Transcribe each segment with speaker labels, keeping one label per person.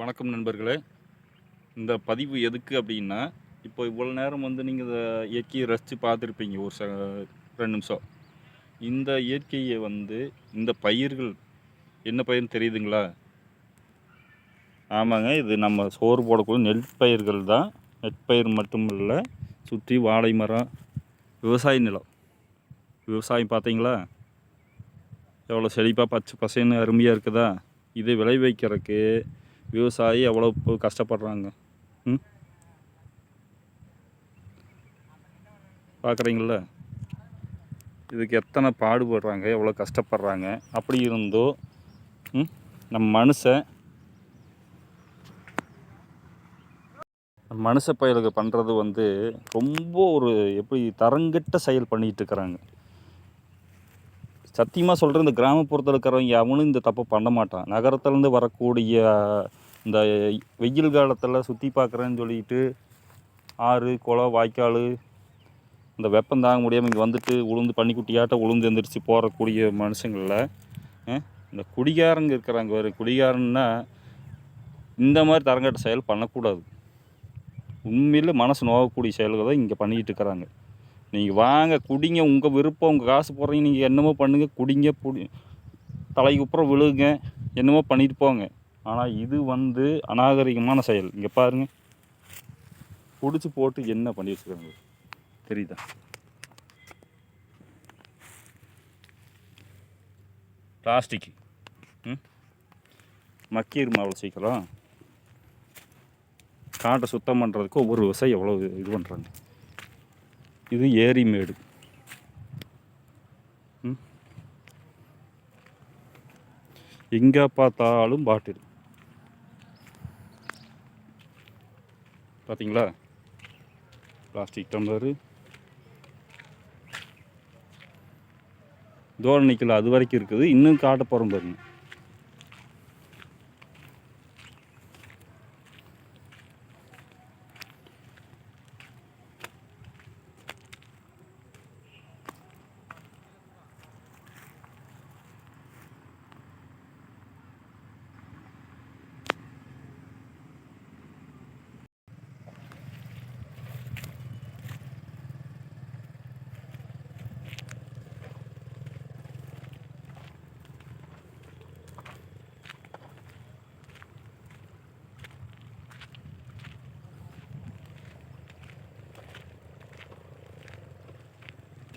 Speaker 1: வணக்கம் நண்பர்களே. இந்த பதிவு எதுக்கு அப்படின்னா இப்போ இவ்வளோ நேரம் வந்து நீங்கள் இதை இயற்கையை ரசித்து பார்த்துருப்பீங்க ஒரு ச ரெண்டு நிமிஷம். இந்த இயற்கையை வந்து இந்த பயிர்கள் என்ன பயிர்னு தெரியுதுங்களா? ஆமாங்க இது நம்ம சோறு போடக்கூடிய நெல் பயிர்கள் தான். நெற்பயிர் மட்டும் இல்லை சுற்றி வாழை மரம் விவசாய நிலம். விவசாயம் பார்த்தீங்களா? எவ்வளோ செழிப்பாக பச்சை பசேன்னு அருமையாக இருக்குதா? இதை விளைவிக்கிறதுக்கு விவசாயி எவ்வளோ இப்போ கஷ்டப்படுறாங்க. ம்? பார்க்குறீங்கள இதுக்கு எத்தனை பாடுபடுறாங்க எவ்வளோ கஷ்டப்படுறாங்க அப்படி இருந்தோ ம்? நம்ம மனுஷன் மனுஷ பயலுக்கு பண்ணுறது வந்து ரொம்ப ஒரு எப்படி தரங்கிட்ட செயல் பண்ணிகிட்டு இருக்கிறாங்க. சத்தியமாக சொல்கிறேன் இந்த கிராமப்புறத்தில் இருக்கிறவங்க அவனும் இந்த தப்பை பண்ண மாட்டான் நகரத்துலேருந்து வரக்கூடிய இந்த வெயில் காலத்தில் சுற்றி பார்க்குறேன்னு சொல்லிட்டு ஆறு குளம் வாய்க்கால் இந்த வெப்பம் தாங்க முடியாமல் இங்கே வந்துட்டு உளுந்து பன்னிக்குட்டியாட்ட உளுந்து எந்திரிச்சு போகக்கூடிய மனுஷங்களில் இந்த குடிகாரங்க இருக்கிறாங்க வேறு குடிகாரன்னா இந்த மாதிரி தரங்கட்ட செயல் பண்ணக்கூடாது. உண்மையில் மனசு நோகக்கூடிய செயல்களை தான் இங்கே பண்ணிக்கிட்டு இருக்கிறாங்க. நீங்கள் வாங்க குடிங்க உங்கள் விருப்பம் உங்கள் காசு போடுறீங்க நீங்கள் என்னமோ பண்ணுங்கள் குடிங்க புடி தலைக்கு அப்புறம் விழுங்க என்னமோ பண்ணிட்டு போங்க. ஆனால் இது வந்து அநாகரிகமான செயல். இங்கே பாருங்க. பிடிச்சி போட்டு என்ன பண்ணி வச்சுருக்காங்க? தெரியுதா? பிளாஸ்டிக் ம்? மக்கிருமா அவ்வளோ சீக்கிரம் காட்டை சுத்தம் பண்ணுறதுக்கு ஒவ்வொரு விவசாயி எவ்வளோ இது பண்ணுறாங்க இது ஏரி மேடு. எங்கே பார்த்தாலும் பாட்டில் பார்த்தீங்களா பிளாஸ்டிக் டம்ளரு தோரணை நிற்கல அது வரைக்கும் இருக்குது. இன்னும் காட்ட போகிறோம் பாருங்கள்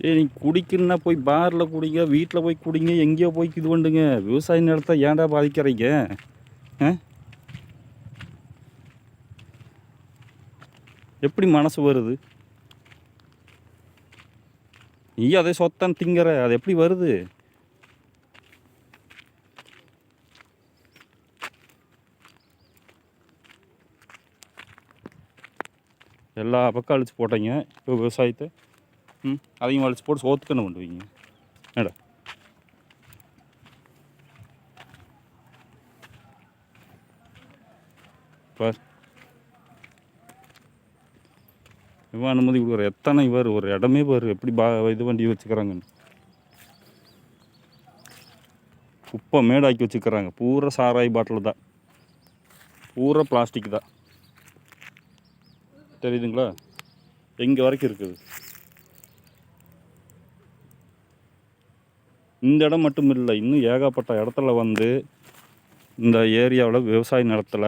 Speaker 1: ஏய் நீ குடிக்கணுன்னா போய் பாரில் குடிங்க வீட்டில் போய் குடிங்க எங்கேயோ போய் இது பண்ணுங்க. விவசாய நிலத்தை ஏன்டா பாதிக்கிறீங்க? ஆ? எப்படி மனசு வருது? நீ அதை சொத்தான் திங்கிற அது எப்படி வருது? எல்லா பக்கம் அழிச்சு போட்டீங்க இப்போ விவசாயத்தை. அதையும் வலிச்சு போட்டு சோத்துக்கு என்ன பண்ணுவீங்க? என்னடா? பார். இவன் அனுமதி கொடுக்குற. எத்தனை இவர் ஒரு இடமே பாரு. எப்படி பா இது வண்டி வச்சுக்கிறாங்கன்னு. குப்பை மேடாக்கி வச்சுக்கிறாங்க. பூரா சாராய் பாட்டில் தான். பூரா பிளாஸ்டிக் தான். தெரியுதுங்களா? எங்கே வரைக்கும் இருக்குது? இந்த இடம் மட்டும் இல்லை இன்னும் ஏகப்பட்ட இடத்துல வந்து இந்த ஏரியாவில் விவசாய நிலத்தில்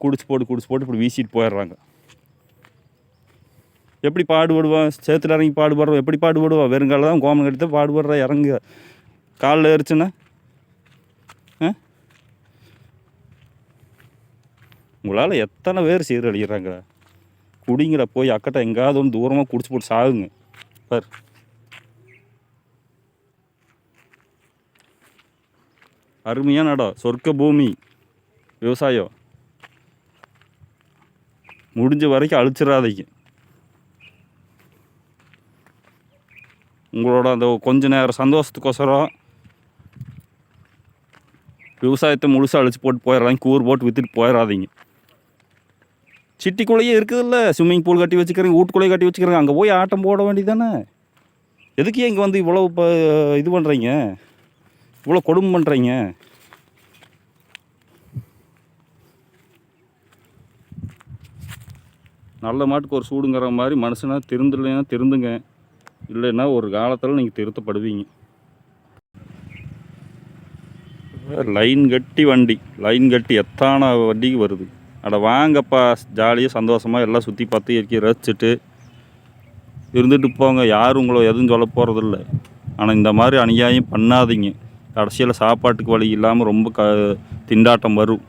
Speaker 1: குடிச்சு போட்டு குடிச்சு போட்டு இப்படி வீசிட்டு போயிடுறாங்க. எப்படி பாடுபடுவான் சேத்துல இறங்கி பாடுபடுறோம் எப்படி பாடுபடுவான் வெறுங்கால தான் கோமம் எடுத்து பாடுபடுற இறங்க காலில் ஏறிச்சுன்னா ஆ? உங்களால் எத்தனை பேர் சீரழிகிறாங்க? குடிங்கிற போய் அக்கட்ட எங்கேயாவது ஒன்று தூரமாக குடிச்சு போட்டு சாகுங்க. பார். அருமையான இடம். சொர்க்க பூமி. விவசாயம். முடிஞ்ச வரைக்கும் அழிச்சிடாதீங்க உங்களோட அந்த கொஞ்ச நேரம் சந்தோஷத்துக்கோசரம் விவசாயத்தை முழுசாக அழிச்சு போட்டு போயிடுறாங்க கூறு போட்டு விற்றுட்டு போயிடாதீங்க. சிட்டிக்குள்ளேயே இருக்குதுல்ல. ஸ்விம்மிங் பூல் கட்டி வச்சுக்கிறீங்க வீட்டுக்குள்ளேயே கட்டி வச்சுக்கிறீங்க அங்கே போய் ஆட்டம் போட வேண்டியதானே எதுக்கு இங்கே வந்து இவ்வளோ இப்போ இது பண்ணுறீங்க இவ்வளோ கொடுமை பண்ணுறீங்க நல்ல மாட்டுக்கு ஒரு சூடுங்கிற மாதிரி மனுஷனாக திருந்தலைன்னா திருந்துங்க. இல்லைன்னா ஒரு காலத்தில் நீங்கள் திருத்தப்படுவீங்க. லைன் கட்டி வண்டி லைன் கட்டி எத்தான வண்டிக்கு வருது. அட வாங்கப்பா ஜாலியாக சந்தோஷமாக எல்லாம் சுற்றி பார்த்து இயற்கையை ரசிச்சுட்டு இருந்துட்டு போங்க. யாரும் உங்களை எதுவும் சொல்ல போகிறதில்ல ஆனால் இந்த மாதிரி அநியாயம் பண்ணாதீங்க. கடைசியில் சாப்பாட்டுக்கு வழி இல்லாமல் ரொம்ப க திண்டாட்டம் வரும்.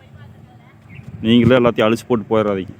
Speaker 1: நீங்களே எல்லாத்தையும் அழிச்சு போட்டு போயிடாதீங்க